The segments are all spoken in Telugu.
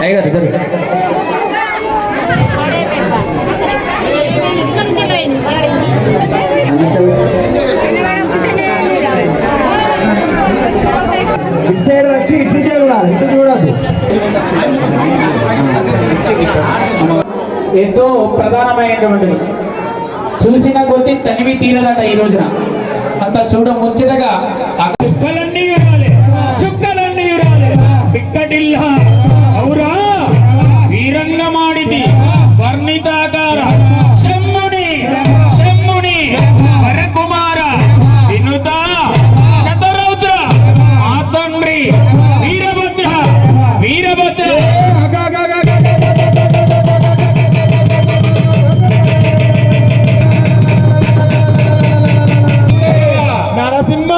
అయ్యగారు జరుగు ఇటు సైడ్ వచ్చి ఇటు చూడాలి ఇటు చూడద్దు. ఎంతో ప్రధానమైనటువంటిది. చూసిన కొద్దీ తనివి తీరదట ఈ రోజున. అంత చూడ ముచ్చటగా ఆ చుక్కలన్నీ చుక్కలన్నీ బిక్కటిల్లా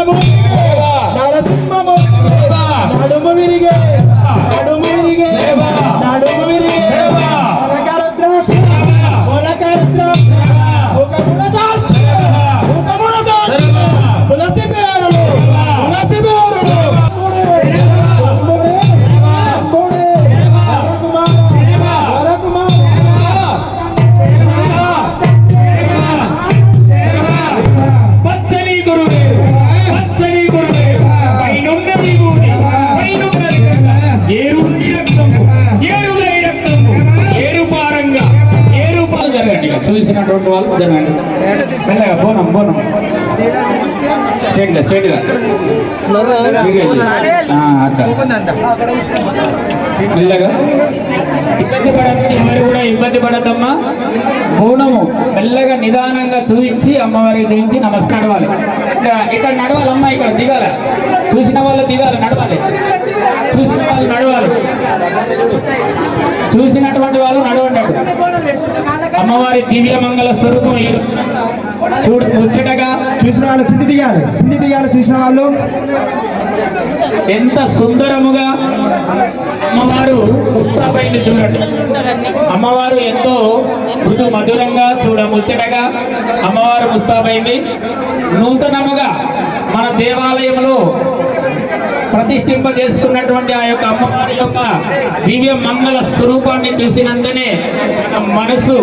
నరసింహము నరసింహము నడుము విరిగే. చూసినటువంటి వాళ్ళు జరగండి మెల్లగా పోనం పోనం స్ట్రైట్గా స్ట్రైట్గా మెల్లగా. ఇబ్బంది పడకండి ఎవరు కూడా ఇబ్బంది పడద్దమ్మా. బోనము మెల్లగా నిదానంగా చూపించి అమ్మవారికి చూపించి నమస్కారం నడవాలి ఇక్కడ ఇక్కడ నడవాలమ్మా ఇక్కడ దిగాల. చూసిన వాళ్ళు దిగాలి నడవాలి. చూసిన వాళ్ళు నడవాలి. చూసినటువంటి వాళ్ళు నడవండి. అమ్మవారి దివ్య మంగళ స్వరూపం చూడు ముచ్చటగా చూసిన వాళ్ళు కింది దిగాలి. కింది దిగాలి చూసిన వాళ్ళు. ఎంత సుందరముగా అమ్మవారు ముస్తాబైంది చూడండి. అమ్మవారు ఎంతో మృదు మధురంగా చూడ ముచ్చటగా అమ్మవారు ముస్తాబైంది నూతనముగా మన దేవాలయంలో ప్రతిష్ఠింప చేసుకున్నటువంటి ఆ యొక్క అమ్మవారి యొక్క దివ్య మంగళ స్వరూపాన్ని చూసినందునే మనసు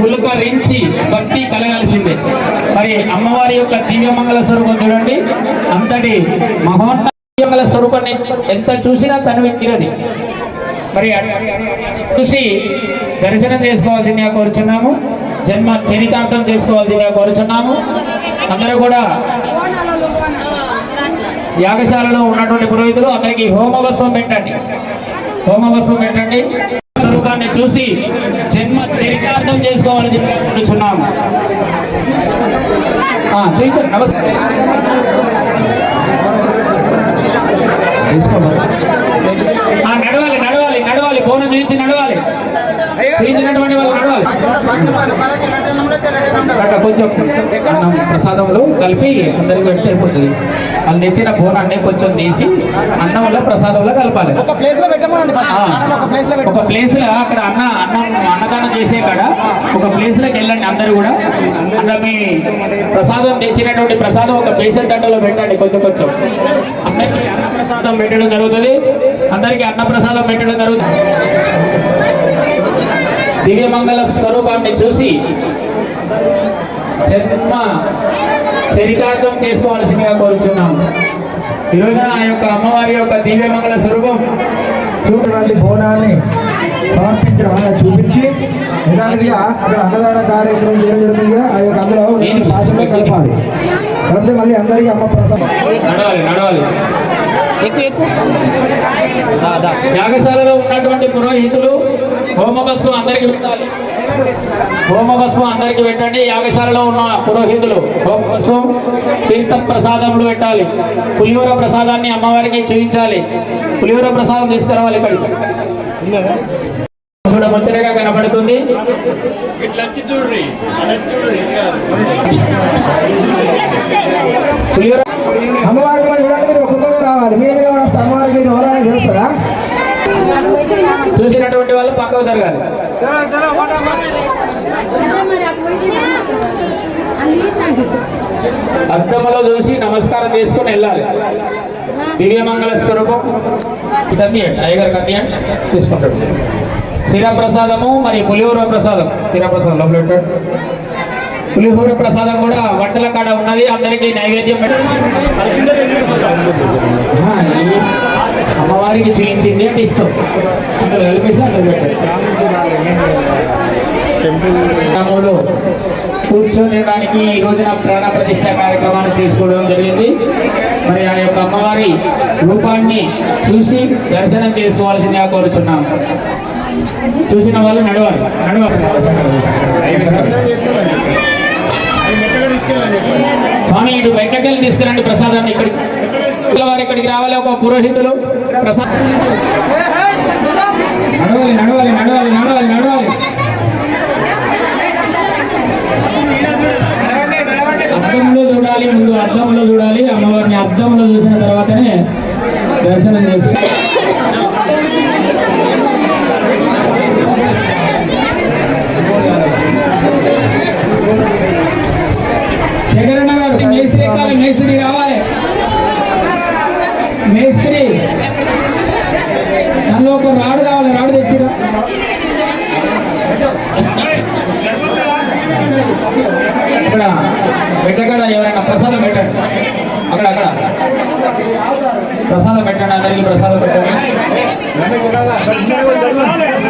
పులకరించి భక్తి కలగాల్సిందే. మరి అమ్మవారి యొక్క దివ్య మంగళ స్వరూపం చూడండి. అంతటి మహోన్న మంగళ స్వరూపాన్ని ఎంత చూసినా తను వెక్కినది మరి చూసి దర్శనం చేసుకోవాల్సిందిగా కోరుచున్నాము. జన్మ చరితార్థం చేసుకోవాల్సిందిగా కోరుచున్నాము. అందరూ కూడా యాగశాలలో ఉన్నటువంటి పురోహితులు అందరికీ హోమవస్వం పెట్టండి. హోమవస్వం పెట్టండి. స్వరూపాన్ని చూసి జన్మ చరితార్థం చేసుకోవాలని చెప్పుకుంటున్నాము ఆ, నమస్కారం. నడవాలి నడవాలి నడవాలి. ఫోన్ చూపించి నడవాలి. చూపించినటువంటి వాళ్ళు నడవాలి. అక్కడ కొంచెం ప్రసాదంలో కలిపి అందరికి పెడితే అయిపోతుంది. వాళ్ళు తెచ్చిన బోనాన్ని కొంచెం తీసి అన్నంలో ప్రసాదంలో కలపాలి. ఒక ప్లేస్లో పెట్టమనండి ఒక ప్లేస్లో అక్కడ అన్న అన్నం అన్నదానం చేసే కాడ ఒక ప్లేస్లోకి వెళ్ళండి అందరూ కూడా. అన్న మీ ప్రసాదం తెచ్చినటువంటి ప్రసాదం ఒక బేసన్ దండలో పెట్టండి కొంచెం కొంచెం. అందరికీ అన్న ప్రసాదం పెట్టడం జరుగుతుంది. అందరికీ అన్న ప్రసాదం పెట్టడం జరుగుతుంది. దివ్యమంగళ స్వరూపాన్ని చూసి జన్మ చరితార్థం చేసుకోవాల్సిందిగా కోరుచున్నాం. ఈ రోజున ఆ యొక్క అమ్మవారి యొక్క దివ్యమంగళ స్వరూపం చూడటువంటి బోనాన్ని సమర్పించడం అలా చూపించి యథావిధిగా అక్కడ అన్నదాన కార్యక్రమం జరుగుతుందిగా ఆ యొక్క అందులో నేను భాషలో కలపాలి కలిపితే మళ్ళీ అందరికీ అమ్మ ప్రసాదం నడవాలి నడవాలి. యాగశాలలో ఉన్నటువంటి పురోహితులు హోమభస్వం అందరికి పెట్టాలి. హోమభస్వం అందరికి పెట్టండి. యాగశాలలో ఉన్న పురోహితులు హోమభస్వం తీర్థ ప్రసాదములు పెట్టాలి. పులిహోర ప్రసాదాన్ని అమ్మవారికి చూపించాలి. పులిహోర ప్రసాదం తీసుకురావాలి ఇక్కడికి చూడ ముచ్చటగా కనబడుతుంది పులిహోర అమ్మవారికి రావాలి. మీరు కూడా అమ్మవారికి చూసినటువంటి వాళ్ళు పక్కకు జరగాలి. అర్థములో చూసి నమస్కారం చేసుకుని వెళ్ళాలి. దివ్యమంగళ స్వరూపం. ఇదండి అయ్యగారు కన్యాన్ని తీసుకుంటాడు. శిరప్రసాదము మరి పులిహోర ప్రసాదం. శిరప్రసాదం లోపల పులిహోర ప్రసాదం కూడా వంటల కాడ ఉన్నది. అందరికీ నైవేద్యం పెట్టాలి. చూపించింది అంటే కలిపేసి అక్కడ పెట్టారు కూర్చోడానికి ఈ రోజున ప్రాణ ప్రతిష్ట కార్యక్రమాన్ని చేసుకోవడం జరిగింది. మరి ఆ యొక్క అమ్మవారి రూపాన్ని చూసి దర్శనం చేసుకోవాల్సిందిగా కోరుచున్నాం. చూసిన వాళ్ళు నడవాలి. నడవాలి. స్వామి ఇటు వెంకటలు తీసుకురండి ప్రసాదాన్ని. ఇక్కడికి వారు ఇక్కడికి రావాలి. ఒక పురోహితులు ప్రసాద్. నడవాలి నడవాలి నడవాలి నడవాలి నడవాలి. అద్దంలో చూడాలి ముందు అద్దంలో చూడాలి. అమ్మవారిని అద్దంలో చూసిన తర్వాతనే దర్శనం చేసి శేఖరన్న గారు మేస్త్రి కాలం మేస్త్రి దానిలో ఒక రాడు కావాలి రాడు తెచ్చిరా ఇక్కడ పెట్టకడ ఎవరైనా ప్రసాదం పెట్టండి అక్కడ అక్కడ. ప్రసాదం పెట్టండి అందరికీ ప్రసాదం పెట్టండి.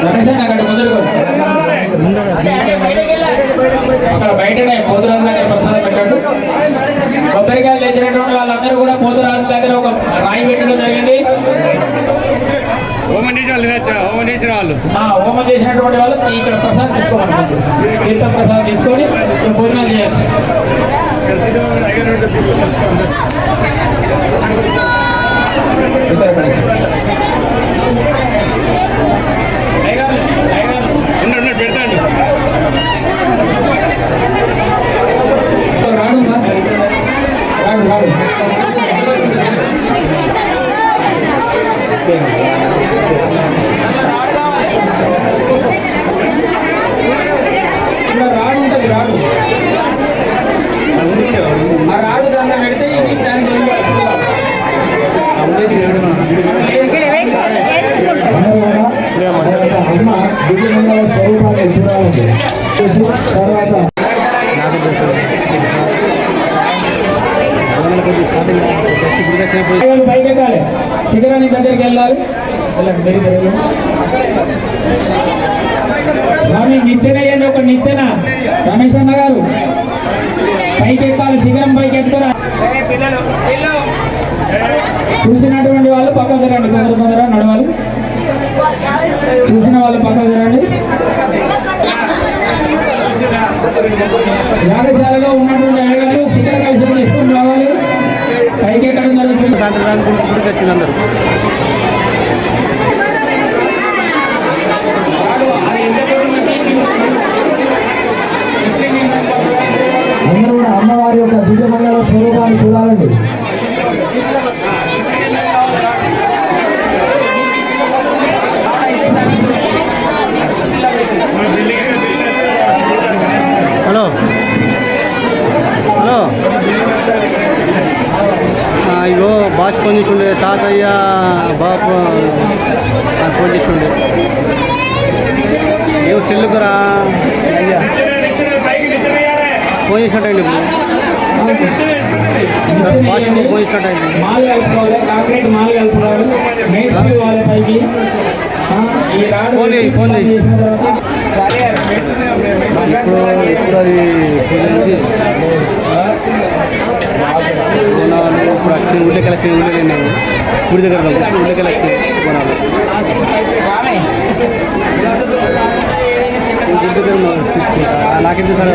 రమేష్ అక్కడ ముందు అక్కడ బయటనే పోతురాజు దగ్గర ప్రసాదం పెట్టండి. కొబ్బరికాయలు తెచ్చినటువంటి వాళ్ళందరూ కూడా పోతురాజు దగ్గర ఒక రాయి పెట్టడం జరిగింది హోమం చేసిన వాళ్ళు తినచ్చా హోమం చేసిన వాళ్ళు ఆ హోమం చేసినటువంటి వాళ్ళు ఇక్కడ ప్రసాదం తీసుకోవాలి తీర్థ ప్రసాదం తీసుకొని భోజనాలు చేయొచ్చు ఇద్దరు కలిసి. ఉండండి ఉండండి, పెడతాండి రాడు ఉందా? రాడు రాడు ఇక్కడ రాడు ఉంటుంది రాడు ఆ రాడు దాంట్లో పెడితే ఇది దానికి అందరూ కూడా అమ్మ దివ్యమంగళ స్వరూపాన్ని చూడాలండి చూసి తర్వాత వాళ్ళు పైకి ఎక్కాలి. శిఖరాన్ని దగ్గరికి వెళ్ళాలి. స్వామి నిచ్చెన ఒక నిచ్చెన. రమేష్ అన్న గారు. పైకి ఎక్కాలి శిఖరం పైకి ఎక్కుతారా చూసినటువంటి వాళ్ళు పక్కకు రండి తొందర తొందర నడవాలి. చూసిన వాళ్ళు పక్కకు రండి యాగశాలలో ఉన్నటువంటి అడగలు శిఖర కలిసి తీసుకొని రావాలి. పైకి ఎక్కడ జరుగుతుంది వచ్చింది అందరు అందరూ. ఫోన్ చేసినట్టండి ఇప్పుడు బాస్ ఫోన్ చేసినట్టండి మాల్ కలుపుకోవాలి కాంక్రీట్ మాల్ కలుపుకోవాలి మేస్త్రి వాళ్ళ పైకి ఈ రాడు ఫోన్ చేయి, ఫోన్ చేయి. ఇప్పుడు అది కొనాలి ఇప్పుడు నేను గుడి దగ్గర ఉన్నాం. ఉల్లికల కొనాలి ದುಡ್ಡು ನಾಕಿದ್ದು ಸರ್